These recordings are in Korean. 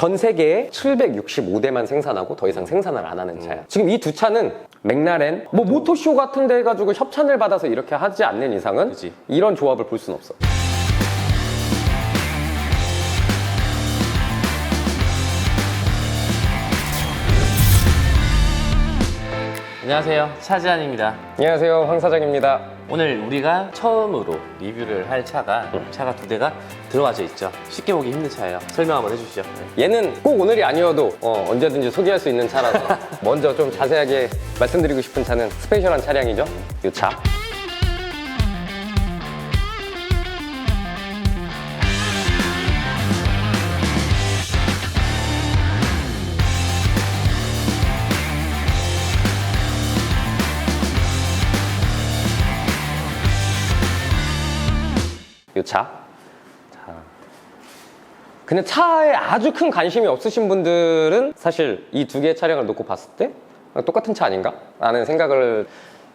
전 세계에 765대만 생산하고 더 이상 생산을 안 하는 차야. 지금 이 두 차는 맥라렌, 뭐 모토쇼 같은 데 해가지고 협찬을 받아서 이렇게 하지 않는 이상은 그치. 이런 조합을 볼 수는 없어. 안녕하세요. 차지안입니다. 안녕하세요, 황 사장입니다. 오늘 우리가 처음으로 리뷰를 할 차가 차가 두 대가 들어와져 있죠. 쉽게 보기 힘든 차예요. 설명 한번 해주시죠. 네. 얘는 꼭 오늘이 아니어도 어, 언제든지 소개할 수 있는 차라서 먼저 좀 자세하게 말씀드리고 싶은 차는 스페셜한 차량이죠. 이 차. 차. 자. 그냥 차에 아주 큰 관심이 없으신 분들은 사실 이 두 개의 차량을 놓고 봤을 때 똑같은 차 아닌가? 라는 생각을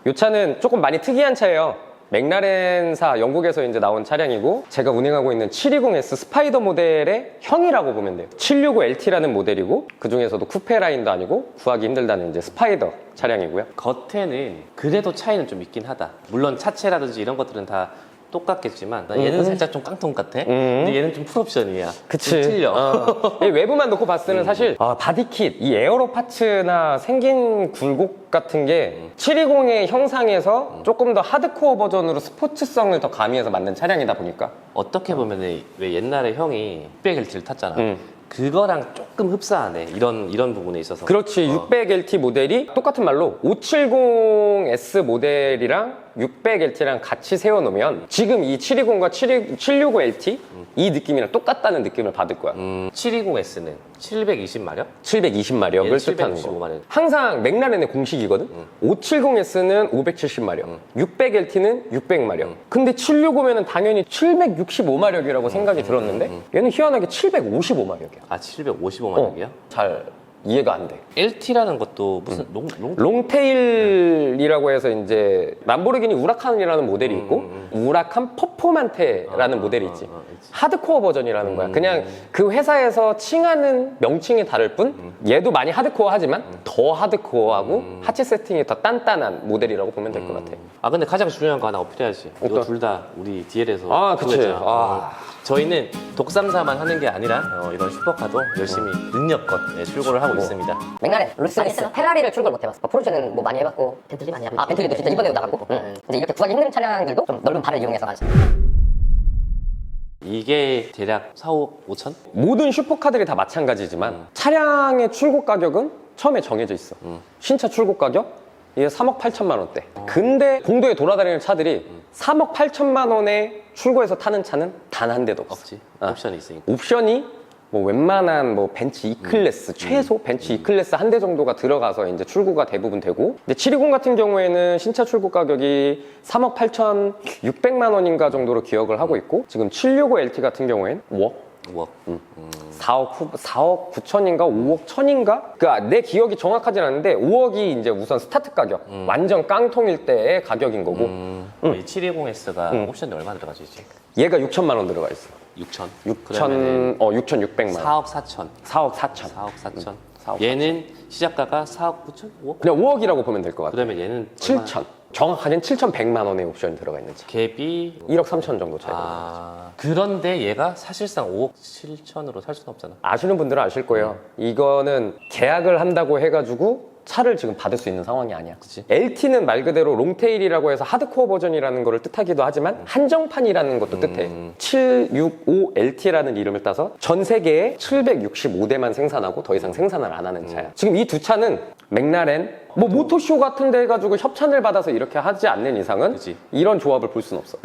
이 차는 조금 많이 특이한 차예요. 맥라렌사 영국에서 이제 나온 차량이고 제가 운행하고 있는 720S 스파이더 모델의 형이라고 보면 돼요. 765LT라는 모델이고 그 중에서도 쿠페 라인도 아니고 구하기 힘들다는 이제 스파이더 차량이고요. 겉에는 그래도 차이는 좀 있긴 하다. 물론 차체라든지 이런 것들은 다 똑같겠지만 나 얘는 음. 살짝 좀 깡통 같아. 근데 얘는 좀 풀옵션이야. 그치. 좀 틀려. 어. 이 외부만 놓고 봤을 때는 사실 아, 바디킷, 이 에어로 파츠나 생긴 굴곡 같은 게 720의 형상에서 조금 더 하드코어 버전으로 스포츠성을 더 가미해서 만든 차량이다 보니까 어떻게 보면 왜 옛날에 형이 600LT를 탔잖아. 음. 그거랑 조금 흡사하네. 이런 이런 부분에 있어서. 그렇지 600LT 모델이 똑같은 말로 570S 모델이랑 600LT랑 같이 세워놓으면 지금 이 720과 765LT 이 느낌이랑 똑같다는 느낌을 받을 거야 음, 720S는 720마력? 720마력을 얘는 뜻하는 765 거. 마력. 항상 맥라렌의 공식이거든. 570S는 570마력, 600LT는 600마력. 근데 765면은 당연히 765마력이라고 생각이 들었는데 얘는 희한하게 755마력이야. 아 755마력이야? 잘 이해가 안 돼. LT라는 것도 무슨 롱, 롱? 롱테일이라고 해서 이제 람보르기니 우라칸이라는 모델이 있고 우라칸 퍼포만테라는 모델이 있지. 아, 있지. 하드코어 버전이라는 거야. 그냥 그 회사에서 칭하는 명칭이 다를 뿐 얘도 많이 하드코어 하지만 더 하드코어하고 하체 세팅이 더 단단한 모델이라고 보면 될 것 같아. 아 근데 가장 중요한 거 하나 어필해야지. 이거? 둘 다 우리 DL에서 아, 그치. 아. 저희는 독삼사만 하는 게 아니라 어, 이런 슈퍼카도 열심히 능력껏 예, 출고를 하고 있습니다. 맥라렌, 루스리스, 페라리를 출고를 못 해봤어. 포르쉐는 뭐 많이 해봤고 벤틀리 많이 해봤고 아 벤틀리도 진짜 이번에도 나갔고 응. 이제 이렇게 구하기 힘든 차량들도 좀 넓은 발을 이용해서 가지. 이게 대략 4, 5, 5천? 모든 슈퍼카들이 다 마찬가지지만 차량의 출고 가격은 처음에 정해져 있어. 신차 출고 가격 이게 3억 8천만 원대. 근데 공도에 돌아다니는 차들이 3억 8천만 원에 출고해서 타는 차는 단 한 대도 없어. 없지. 아. 옵션이 있으니까. 옵션이 뭐 웬만한 뭐 벤츠 E 클래스 최소 벤츠 E 클래스 한 대 정도가 들어가서 이제 출고가 대부분 되고. 근데 720 같은 경우에는 신차 출고 가격이 3억 8천 6백만 원인가 정도로 기억을 하고 있고 지금 765 LT 같은 경우에는 5억. 5억. 4억 후, 4억 9천인가 5억 천인가? 그러니까 내 기억이 정확하진 않은데 5억이 이제 우선 스타트 가격. 완전 깡통일 때의 가격인 거고. 음, 이 720S가 옵션이 얼마 들어가지 이제? 얘가 6천만 원 들어가 있어 6천. 6천 어 6,600만 원 4억 4천. 4억 4천 4억 4천. 4억 얘는 시작가가 4억 9천? 5억? 그냥 5억이라고 보면 될 것 같아 그러면 얘는 7천 정확하게는 7,100만 원의 옵션이 들어가 있는 차 갭이 1억 3천 정도 차이 아... 아 그런데 얘가 사실상 5억 7천으로 살 수는 없잖아. 아시는 분들은 아실 거예요 이거는 계약을 한다고 해가지고 차를 지금 받을 수 있는 상황이 아니야 그치. LT는 말 그대로 롱테일이라고 해서 하드코어 버전이라는 거를 뜻하기도 하지만 한정판이라는 것도 뜻해. 765LT라는 이름을 따서 전 세계에 765대만 생산하고 더 이상 생산을 안 하는 차야. 지금 이 두 차는 맥라렌, 뭐 모토쇼 같은 데 해가지고 협찬을 받아서 이렇게 하지 않는 이상은 그치. 이런 조합을 볼 수는 없어.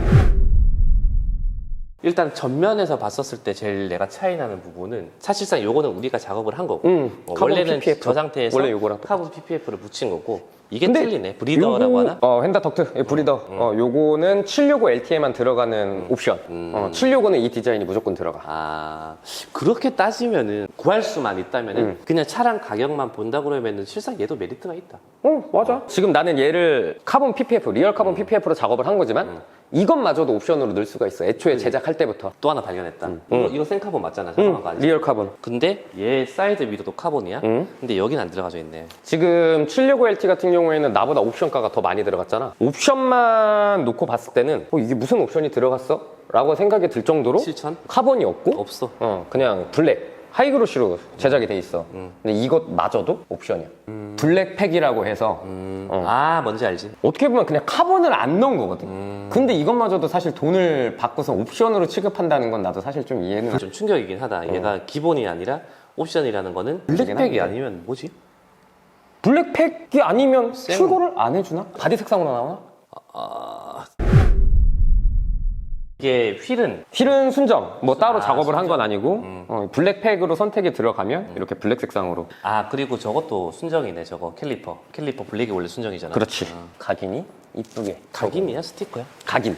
일단 전면에서 봤었을 때 제일 내가 차이 나는 부분은 사실상 요거는 우리가 작업을 한 거고 음, 어, 원래는 PPF. 저 상태에서 원래. 카본 PPF를 붙인 거고 이게 틀리네. 브리더라고 하나? 음. 어, 헨다 덕트 예, 브리더. 어, 요거는 765 LT에만 들어가는 옵션. 어, 765는 이 디자인이 무조건 들어가. 아 그렇게 따지면은 구할 수만 있다면은 음. 그냥 차량 가격만 본다 그러면은 실상 얘도 메리트가 있다. 어, 맞아. 지금 나는 얘를 카본 PPF, 리얼 음. 카본 PPF로 작업을 한 거지만 이것마저도 옵션으로 넣을 수가 있어. 애초에 제작할 때부터. 또 하나 발견했다. 이거, 이거 생카본 맞잖아. 잠깐만 가 음. 리얼 카본. 근데 얘 사이드 미러도 카본이야. 음. 근데 여긴 안 들어가져 있네. 지금 765LT 같은 경우 에는 나보다 옵션가가 더 많이 들어갔잖아. 옵션만 놓고 봤을 때는 어, 이게 무슨 옵션이 들어갔어? 라고 생각이 들 정도로 7천? 카본이 없고 없어. 어, 그냥 블랙 하이그로시로 제작이 돼 있어. 근데 이것마저도 옵션이야. 블랙팩이라고 해서 어. 아 뭔지 알지? 어떻게 보면 그냥 카본을 안 넣은 거거든. 근데 이것마저도 사실 돈을 받고서 옵션으로 취급한다는 건 나도 사실 좀 이해는. 좀 충격이긴 하다. 얘가 기본이 아니라 옵션이라는 거는 블랙팩이. 아니면 뭐지? 블랙팩이 아니면 쌩. 출고를 안 해주나? 바디 색상으로 나오나? 이게 휠은 휠은 순정, 뭐 따로 아, 작업을 한. 건 아니고 어, 블랙팩으로 선택이 들어가면 이렇게 블랙 색상으로. 아 그리고 저것도 순정이네. 저거 캘리퍼. 캘리퍼 블랙이 원래 순정이잖아. 그렇지. 어. 각인이 이쁘게. 각인이야 스티커야? 각인.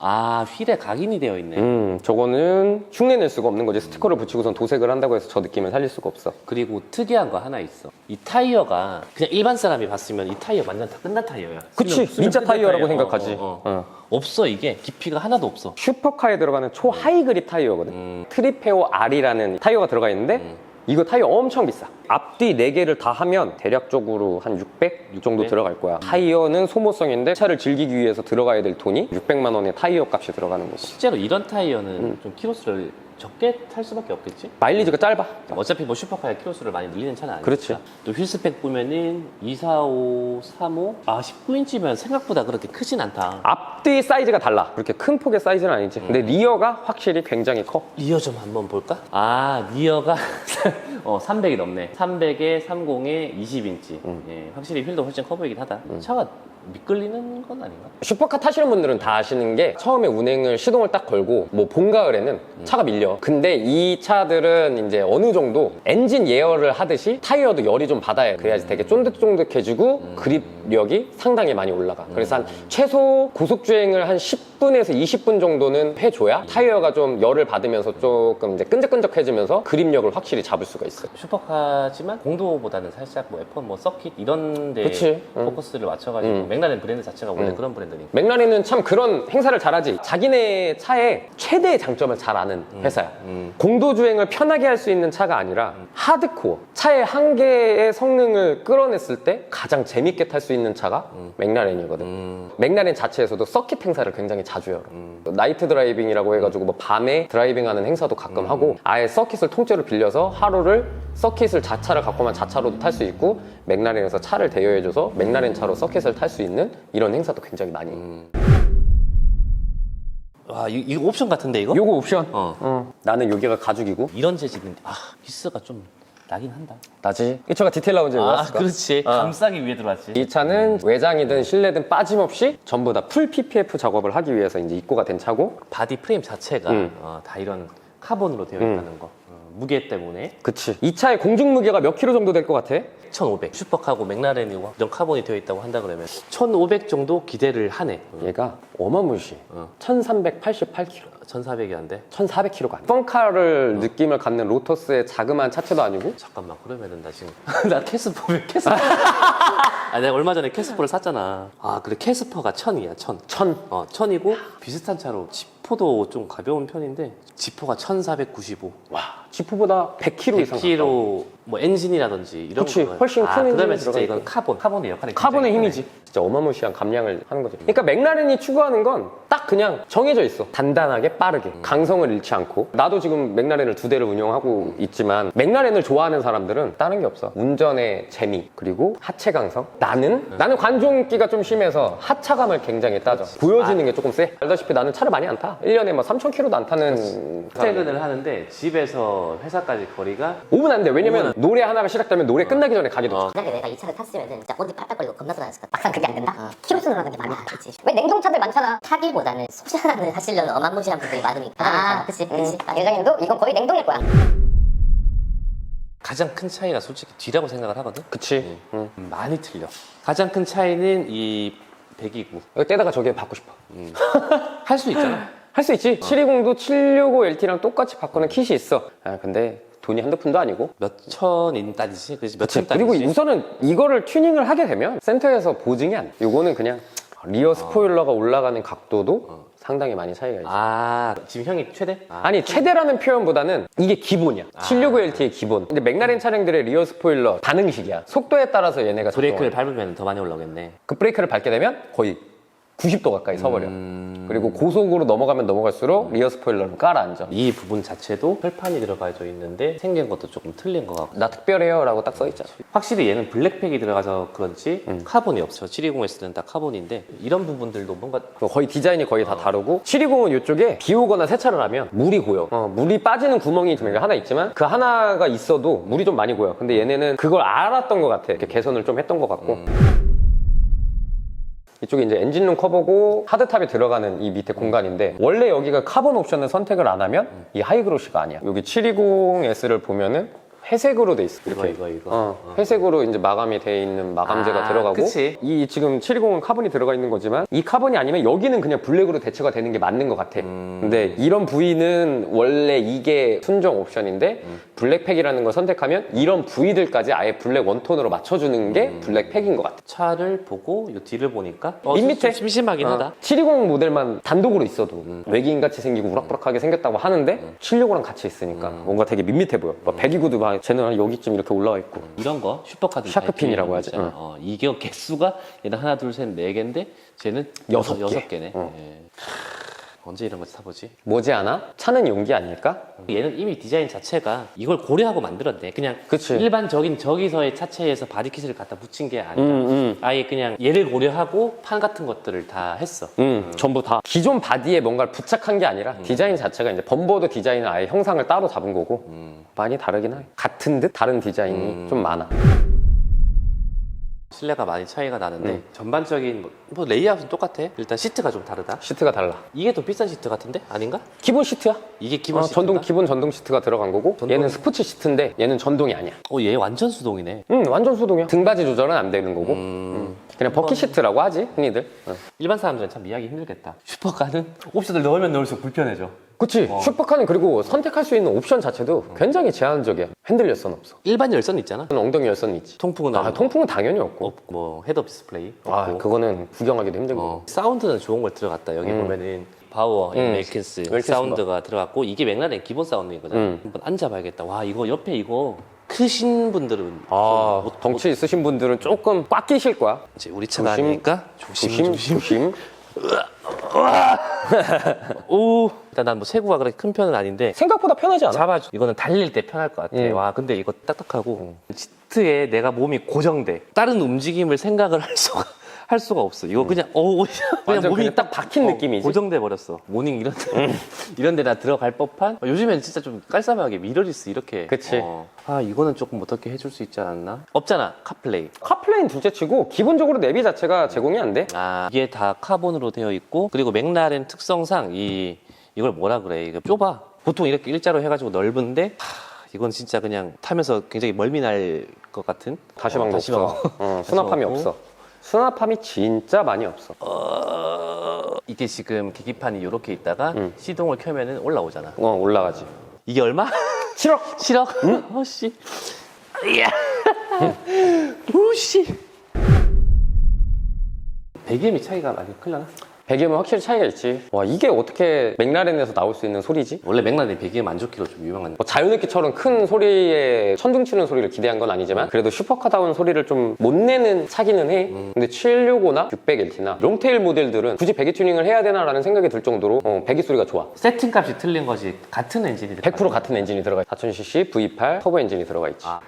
아 휠에 각인이 되어 있네. 음, 저거는 흉내낼 수가 없는 거지. 스티커를 붙이고선 도색을 한다고 해서 저 느낌을 살릴 수가 없어. 그리고 특이한 거 하나 있어. 이 타이어가 그냥 일반 사람이 봤으면 이 타이어 완전 다 끝난 타이어야. 그치, 수명- 끝난 타이어라고 타이어. 생각하지. 어, 어, 어. 어. 없어 이게 깊이가 하나도 없어. 슈퍼카에 들어가는 초하이 그립 타이어거든. 음. 트리페오 R이라는 타이어가 들어가 있는데 이거 타이어 엄청 비싸. 앞뒤 4개를 다 하면 대략적으로 한 600 정도 600? 들어갈 거야. 타이어는 소모성인데 차를 즐기기 위해서 들어가야 될 돈이 600만 원의 타이어 값이 들어가는 거고. 실제로 이런 타이어는 음. 좀 키로수를 적게 탈 수밖에 없겠지? 마일리지가 짧아. 어차피 뭐 슈퍼카에 키로수를 많이 늘리는 차는 아니니까. 그렇지. 또 휠스펙 보면은 245, 35. 아 19인치면 생각보다 그렇게 크진 않다. 앞뒤 사이즈가 달라. 그렇게 큰 폭의 사이즈는 아니지. 근데 리어가 확실히 굉장히 커. 리어 좀 한번 볼까? 아 리어가 어 300이 넘네. 300에 30에 20인치. 음. 예, 확실히 휠도 훨씬 커 보이긴 하다. 차가 미끌리는 건 아닌가? 슈퍼카 타시는 분들은 다 아시는 게 처음에 운행을 시동을 딱 걸고 뭐 봄 가을에는 차가 밀려. 근데 이 차들은 이제 어느 정도 엔진 예열을 하듯이 타이어도 열이 좀 받아야 돼. 그래야지 되게 쫀득쫀득해지고 그립력이 상당히 많이 올라가. 그래서 한 최소 고속 주행을 한 10분에서 20분 정도는 해줘야 타이어가 좀 열을 받으면서 조금 이제 끈적끈적해지면서 그립력을 확실히 잡을 수가 있어요. 슈퍼카지만 공도보다는 살짝 뭐 F1 뭐 서킷 이런 데 그치, 응. 포커스를 맞춰가지고 응. 맥라렌 브랜드 자체가 원래 응. 그런 브랜드니까. 맥라렌은 참 그런 행사를 잘하지. 자기네 차의 최대의 장점을 잘 아는 회사야. 음. 공도 주행을 편하게 할 수 있는 차가 아니라 하드코어. 차의 한계의 성능을 끌어냈을 때 가장 재밌게 탈 수 있는 차가 맥라렌이거든. 음. 맥라렌 자체에서도 서킷 행사를 굉장히 자주 열어. 나이트 드라이빙이라고 해가지고 뭐 밤에 드라이빙하는 행사도 가끔 음. 하고 아예 서킷을 통째로 빌려서 하루를 서킷을 자차를 갖고만 자차로도 탈 수 있고 맥라렌에서 차를 대여해줘서 맥라렌 차로 서킷을 탈 수 있는 이런 행사도 굉장히 많이. 음. 와 이, 이거 옵션 같은데 이거? 요거 옵션. 어. 어. 나는 여기가 가죽이고 이런 재질인데 아 기스가 좀 나긴 한다. 나지. 이 차가 디테일 라운지에 아 왔을까? 그렇지 어. 감싸기 위해 들어왔지. 이 차는 외장이든 실내든 빠짐없이 전부 다 풀 PPF 작업을 하기 위해서 이제 입고가 된 차고. 바디 프레임 자체가 음. 어, 다 이런 카본으로 되어 있다는 거. 어, 무게 때문에 그치. 이 차의 공중 무게가 몇 킬로 정도 될 것 같아? 1500 슈퍼카고 맥라렌이고 이런 카본이 되어 있다고 한다 그러면 1500 정도 기대를 하네. 얘가 어마무시. 어. 1388킬로. 1400이 안 돼? 1400킬로가 아니야. 펑카를 느낌을 갖는 로터스의 자그마한 차체도 아니고 잠깐만 그러면은 나 지금 나 캐스퍼 캐스퍼 아 내가 얼마 전에 캐스퍼를 샀잖아 아 그래 캐스퍼가 천이야 천 천. 어, 천이고 비슷한 차로 지포도 좀 가벼운 편인데 지포가 1495 와, 지프보다 100킬로 이상. 가까워. 100kg 뭐 엔진이라든지 이런 그치, 거는- 훨씬 아, 큰 엔진이 그러면 진짜 들어가 이건 있고. 카본 카본의 역할이 카본의 굉장히 힘이지. 진짜 어마무시한 감량을 하는 거지. 그러니까 맥라렌이 추구하는 건 딱 그냥 정해져 있어. 단단하게 빠르게. 강성을 잃지 않고. 나도 지금 맥라렌을 두 대를 운영하고 있지만 맥라렌을 좋아하는 사람들은 다른 게 없어. 운전의 재미 그리고 하체 강성. 나는 나는 관종기가 좀 심해서 하차감을 굉장히 따져. 보여지는 게 조금 세. 알다시피 나는 차를 많이 안 타. 1년에 막 3,000km도 안 타는 퇴근을 하는데 집에서 회사까지 거리가 5분 안 돼. 왜냐면 노래 하나가 시작되면 노래 끝나기 전에 가기도 어. 만약에 내가 이 차를 탔으면 진짜 어디 팔딱거리고 겁나 쏟아냈을 것 같아. 막상 그게 안 된다? 키로수 늘어나는 게 많이 안되지 왜 냉동차들 많잖아. 타기보다는 소장을 하시려는 어마무시한 분들이 많으니까. 아, 그치, 그치. 일장님도 이건 거의 냉동일 거야. 가장 큰 차이가 솔직히 뒤라고 생각을 하거든. 그치. 응. 음, 많이 틀려. 가장 큰 차이는 이 배기구. 때다가 저게 받고 싶어. 할 수 있잖아. 할 수 있지. 720도 765 LT랑 똑같이 바꾸는 kit이 있어. 아, 근데 돈이 한두 푼도 아니고. 몇 천인 딸이지? 그지? 그치. 몇천 딸이지? 그리고 우선은 이거를 튜닝을 하게 되면 센터에서 보증이 안 돼. 요거는 그냥 리어 스포일러가 올라가는 각도도 상당히 많이 차이가 있어. 아, 지금 형이 최대? 아, 아니 최대라는 표현보다는 이게 기본이야. 765LT의 기본. 근데 맥라렌 차량들의 리어 스포일러 반응식이야. 속도에 따라서 얘네가 브레이크를. 밟으면 더 많이 올라오겠네. 그 브레이크를 밟게 되면 거의 90도 가까이 서버려. 음. 그리고 고속으로 넘어가면 넘어갈수록 리어 스포일러는 깔아앉아. 이 부분 자체도 혈판이 들어가져 있는데 생긴 것도 조금 틀린 것 같고. 나 특별해요 라고 딱 써있잖아. 확실히 얘는 블랙팩이 들어가서 그런지 음. 카본이 없어. 720S는 다 카본인데 이런 부분들도 뭔가 거의 디자인이 거의 다 다르고 720은 이쪽에 비 오거나 세차를 하면 물이 고여 어, 물이 빠지는 구멍이 좀 하나 있지만 그 하나가 있어도 물이 좀 많이 고여 근데 얘네는 그걸 알았던 것 같아 이렇게 개선을 좀 했던 것 같고 이쪽에 이제 엔진룸 커버고 하드탑이 들어가는 이 밑에 공간인데 원래 여기가 카본 옵션을 선택을 안 하면 이 하이그로시가 아니야. 여기 720S를 보면은 회색으로 돼 있어 이거 이렇게 이거 이거. 어, 회색으로 이제 마감이 돼 있는 마감재가 아, 들어가고 그치. 이 지금 720은 카본이 들어가 있는 거지만 이 카본이 아니면 여기는 그냥 블랙으로 대체가 되는 게 맞는 것 같아. 음. 근데 이런 부위는 원래 이게 순정 옵션인데 음. 블랙팩이라는 걸 선택하면 이런 부위들까지 아예 블랙 원톤으로 맞춰주는 게 음. 블랙팩인 것 같아. 차를 보고 이 뒤를 보니까 어, 밑에 심심하긴 어, 하다. 720 모델만 단독으로 있어도 음. 외계인 같이 생기고 우락부락하게 생겼다고 하는데 765랑 같이 있으니까 음. 뭔가 되게 밋밋해 보여. 막 배기구도 막 쟤는 한 여기쯤 이렇게 올라와 있고. 이런 거 슈퍼카드 샤크핀이라고 하지. 있잖아. 어, 이게 개수가 얘는 하나 둘 셋 네 개인데 쟤는 여섯 개. 여섯 개네. 어. 예. 언제 이런 거 타보지? 뭐지않아? 차는 용기 아닐까? 얘는 이미 디자인 자체가 이걸 고려하고 만들었네. 그냥 그치. 일반적인 저기서의 차체에서 바디킷을 갖다 붙인 게 아니라 음, 음. 아예 그냥 얘를 고려하고 판 같은 것들을 다 했어. 음, 전부 다 기존 바디에 뭔가를 부착한 게 아니라 디자인 자체가 이제 범버드 디자인을 아예 형상을 따로 잡은 거고 음. 많이 다르긴 해. 같은 듯 다른 디자인이 좀 많아. 실내가 많이 차이가 나는데 음. 전반적인 뭐, 뭐 레이아웃은 똑같아. 일단 시트가 좀 다르다. 시트가 달라. 이게 더 비싼 시트 같은데 아닌가? 기본 시트야. 이게 기본 어? 전동 기본 전동 시트가 들어간 거고 전동? 얘는 스포츠 시트인데 얘는 전동이 아니야. 어, 얘 완전 수동이네. 음, 완전 수동이야. 등받이 조절은 안 되는 거고. 음. 음, 그냥 버킷 시트라고 하지 흔히들. 어. 일반 사람들은 참 이해하기 힘들겠다. 슈퍼카는 옵션을 넣으면 넣을수록 불편해져. 그치. 어. 슈퍼카는 그리고 선택할 수 있는 옵션 자체도 굉장히 제한적이야. 핸들 열선 없어. 일반 열선 있잖아. 엉덩이 열선 있지. 통풍은 아, 통풍은 당연히 없고. 없고 뭐 헤드업 디스플레이 아, 없고. 그거는 구경하기도 힘들고. 어, 사운드는 좋은 걸 들어갔다. 여기 음. 보면은 이 음. 멜킨스, 멜킨스 사운드가 들어갔고 이게 맥라렌 기본 사운드인 거잖아. 음. 한번 앉아봐야겠다. 와 이거 옆에 이거 크신 분들은 아, 좀 덩치 있으신 분들은 조금 꽉 끼실 거야. 이제 우리 차가 조심. 아니니까 조심 조심, 조심. 오 일단 난 뭐 세구가 그렇게 큰 편은 아닌데 생각보다 편하지 않아? 잡아줘. 이거는 달릴 때 편할 것 같아. 음. 와 근데 이거 딱딱하고 시트에 내가 몸이 고정돼. 다른 움직임을 생각을 할 수가 할 수가 없어. 이거 그냥 어 그냥 음. 완전 몸이 그냥 딱 박힌 느낌이지. 고정돼 버렸어. 모닝 이런 데 이런 데나 들어갈 법한. 어, 요즘엔 진짜 좀 깔쌈하게 미러리스 이렇게. 그치. 어. 아 이거는 조금 어떻게 해줄 수 있지 않았나? 없잖아 카플레이. 카플레인 둘째치고 기본적으로 내비 자체가 제공이 안 돼. 아 이게 다 카본으로 되어 있고 그리고 맥라렌 특성상 이 이걸 뭐라 그래 이거 좁아 보통 이렇게 일자로 해가지고 넓은데 하, 이건 진짜 그냥 타면서 굉장히 멀미 날 것 같은 어, 다시방. 없어. 어, 수납함이. 없어. 수납함이 진짜 많이 없어. 어, 이게 지금 계기판이 이렇게 있다가 음. 시동을 켜면은 올라오잖아 어, 올라가지. 이게 얼마? 7억! 7억? 어씨 이야 우 씨 배기음이 차이가 많이 클려나? 배기음은 확실히 차이가 있지. 와, 이게 어떻게 맥라렌에서 나올 수 있는 소리지? 원래 맥라렌 배기음 안 좋기로 좀 유명한 뭐 자유느끼처럼 큰 소리에 천둥 치는 소리를 기대한 건 아니지만 그래도 슈퍼카다운 소리를 좀 못 내는 차기는 해. 근데 765나 600LT나 롱테일 모델들은 굳이 배기 튜닝을 해야 되나라는 생각이 들 정도로 어, 배기 소리가 좋아. 세팅 값이 틀린 것이 같은 엔진이 100% 같은 엔진이 들어가 있어. 4000cc V8 터보 엔진이 들어가 있지. 아.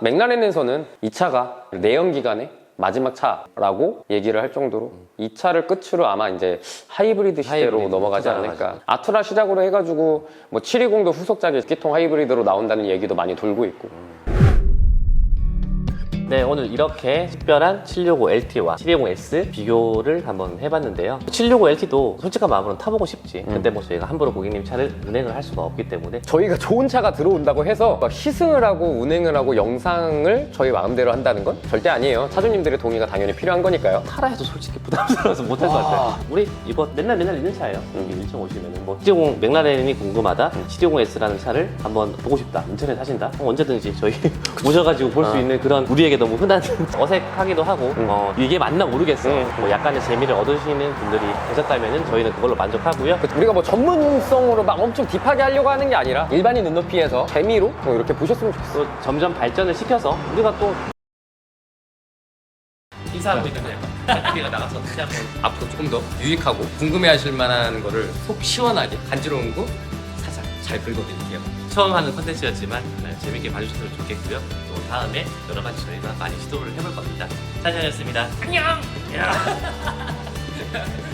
맥라렌에서는 이 차가 내연기관에 마지막 차라고 얘기를 할 정도로 이 차를 끝으로 아마 이제 하이브리드 시대로 하이브리드 넘어가지 않을까. 아투라 시작으로 해가지고 뭐 720도 후속작이 기통 하이브리드로 나온다는 얘기도 많이 돌고 있고. 네, 오늘 이렇게 특별한 765 LT와 720S 비교를 한번 해봤는데요. 765 LT도 솔직한 마음으로는 타보고 싶지. 근데 뭐 저희가 함부로 고객님 차를 운행을 할 수가 없기 때문에 저희가 좋은 차가 들어온다고 해서 막 시승을 하고 운행을 하고 영상을 저희 마음대로 한다는 건 절대 아니에요. 차주님들의 동의가 당연히 필요한 거니까요. 타라 해도 솔직히 부담스러워서 못할 것 같아요. 우리 이거 맨날 맨날 있는 차예요. 여기 일정 오시면은 뭐 720 맥라렌이 궁금하다. 720S라는 차를 한번 보고 싶다. 인터넷 하신다. 그럼 언제든지 저희 오셔가지고 볼 수 있는 그런 우리에게 너무 흔한 어색하기도 하고 어, 이게 맞나 모르겠어. 음. 뭐 약간의 재미를 얻으시는 분들이 계셨다면은 저희는 그걸로 만족하고요. 우리가 뭐 전문성으로 막 엄청 딥하게 하려고 하는 게 아니라 일반인 눈높이에서 재미로 뭐 이렇게 보셨으면 좋겠어요. 또 점점 발전을 시켜서 우리가 또 인사하고 있는데 배터리가 나가서 어떻게 하면 앞으로 조금 더 유익하고 궁금해하실 만한 거를 속 시원하게 간지러운 거 살짝 잘 긁어드릴게요. 처음 하는 컨텐츠였지만 네, 재밌게 봐주셨으면 좋겠고요. 또 다음에 여러 가지 저희가 많이 시도를 해볼 겁니다. 차장이었습니다. 안녕.